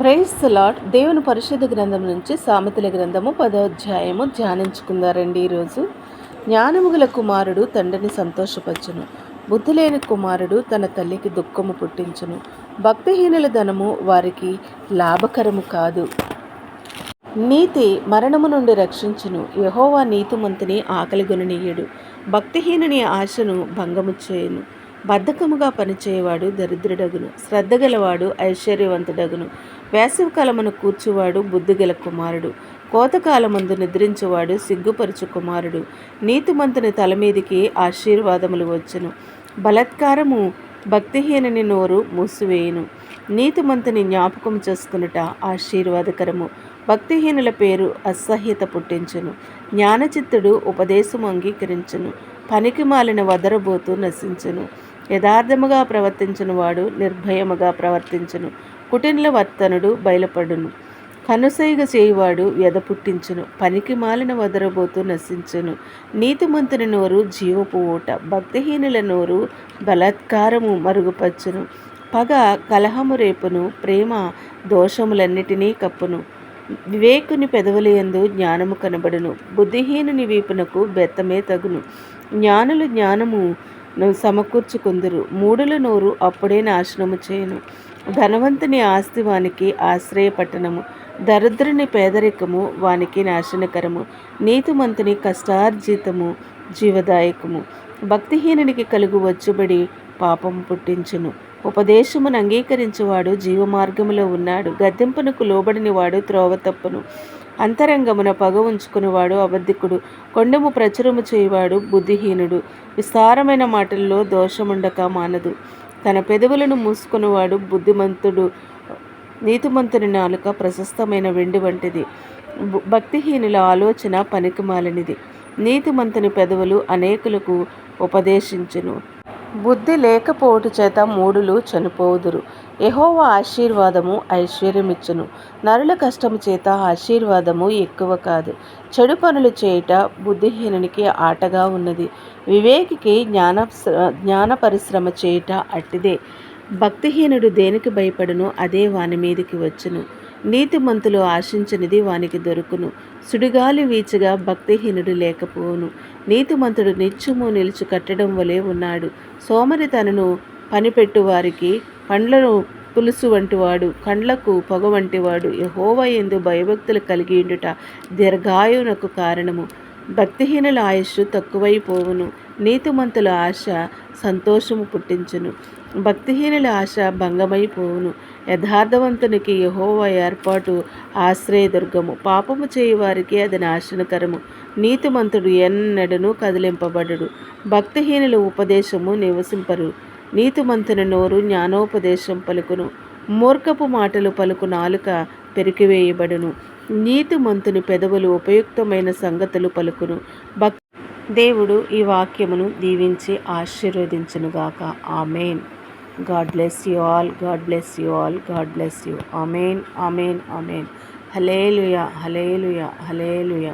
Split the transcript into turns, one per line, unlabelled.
Price lot దేవుని పరిశుద్ధ గ్రంథం నుంచి సామెతల గ్రంథము పదోధ్యాయము ధ్యానించుకుందారండి ఈరోజు. జ్ఞానముగల కుమారుడు తండ్రిని సంతోషపరచును. బుద్ధి లేని కుమారుడు తన తల్లికి దుఃఖము పుట్టించును. భక్తిహీనుల ధనము వారికి లాభకరము కాదు. నీతి మరణము నుండి రక్షించును. యహోవా నీతిమంతుని ఆకలిగొననీయుడు. భక్తిహీనుని ఆశను భంగము చేయను. బద్ధకముగా పనిచేయవాడు దరిద్రుడగును. శ్రద్ధ గలవాడు ఐశ్వర్యవంతుడగును. వేసవికాలమును కూర్చువాడు బుద్ధిగల కుమారుడు. కోతకాలమందు నిద్రించువాడు సిగ్గుపరుచు కుమారుడు. నీతిమంతుని తల మీదికి ఆశీర్వాదములు వచ్చును. బలత్కారము భక్తిహీనని నోరు మూసివేయును. నీతిమంతుని జ్ఞాపకం చేసుకునుట ఆశీర్వాదకరము. భక్తిహీనుల పేరు అసహ్యత పుట్టించును. జ్ఞానచిత్తుడు ఉపదేశము అంగీకరించును. పనికి మాలిన వదరబోతూ నశించును. యథార్థముగా ప్రవర్తించిన వాడు నిర్భయముగా ప్రవర్తించును. కుటిల వర్తనుడు బయలుపడును. కనుసైగ చేయువాడు వ్యధ పుట్టించును. పనికి మాలిన వదరబోతూ నశించును. నీతిమంతుని నోరు జీవపు ఊట. భక్తిహీనుల నోరు బలాత్కారము మరుగుపచ్చును. పగ కలహము రేపును. ప్రేమ దోషములన్నిటినీ కప్పును. వివేకుని పెదవులయందు జ్ఞానము కనబడును. బుద్ధిహీనుని వీపునకు బెత్తమే తగును. జ్ఞానులు జ్ఞానము సమకూర్చుకుందరు మూడుల నోరు అప్పుడే నాశనము చేయను. ధనవంతుని ఆస్తి వానికి ఆశ్రయపట్టణము దరిద్రుని పేదరికము వానికి నాశనకరము. నీతిమంతుని కష్టార్జితము జీవదాయకము. భక్తిహీనునికి కలుగు వచ్చుబడి పాపం పుట్టించును. ఉపదేశమును అంగీకరించువాడు జీవమార్గములో ఉన్నాడు. గద్దెంపునకు లోబడిని వాడు త్రోవ తప్పును. అంతరంగమున పగ ఉంచుకునేవాడు అబద్ధికుడు. కొండము ప్రచురము చేయవాడు బుద్ధిహీనుడు. విస్తారమైన మాటల్లో దోషముండక మానదు. తన పెదవులను మూసుకునేవాడు బుద్ధిమంతుడు. నీతిమంతుని నాలుక ప్రశస్తమైన వెండి వంటిది. భక్తిహీనుల ఆలోచన పనికిమాలినది. నీతిమంతుని పెదవులు అనేకులకు ఉపదేశించును. బుద్ధి లేకపోవటి చేత మూడులు చనిపోదురు యహోవ ఆశీర్వాదము ఐశ్వర్యమిచ్చును. నరుల కష్టము చేత ఆశీర్వాదము ఎక్కువ కాదు. చెడు పనులు చేయుట బుద్ధిహీనునికి ఆటగా ఉన్నది. వివేకికి జ్ఞాన జ్ఞాన పరిశ్రమ చేయుట అట్టిదే. భక్తిహీనుడు దేనికి భయపడును? అదే వాని మీదకి వచ్చును. నీతిమంతులు ఆశించినది వానికి దొరుకును. సుడిగాలి వీచగా భక్తిహీనుడు లేకపోవును. నీతిమంతుడు నిత్యము నిలుచు కట్టడం వలె ఉన్నాడు. సోమరి తనను పనిపెట్టు వారికి పండ్లను పులుసు వంటివాడు కండ్లకు పొగ వంటివాడు. యహోవ ఎందు భయభక్తులు కలిగి ఉండుట దీర్ఘాయునకు కారణము. భక్తిహీనుల ఆయుష్ తక్కువైపోవును. నీతిమంతుల ఆశ సంతోషము పుట్టించును. భక్తిహీనుల ఆశ భంగమైపోవును. యథార్థవంతునికి యహోవ ఏర్పాటు ఆశ్రయదుర్గము. పాపము చేయువారికి అది నాశనకరము. నీతిమంతుడు ఎన్నడను కదిలింపబడడు. భక్తిహీనుల ఉపదేశము నివసింపరు. నీతిమంతుని నోరు జ్ఞానోపదేశం పలుకును. మూర్ఖపు మాటలు పలుకు నాలుక పెరికివేయబడును. నీతిమంతుని పెదవులు ఉపయుక్తమైన సంగతులు పలుకును. భక్ దేవుడు ఈ వాక్యమును దీవించి ఆశీర్వదించునుగాక. Amen. God bless you all. God bless you all. God bless you. Amen. Amen. Amen. Hallelujah hallelujah hallelujah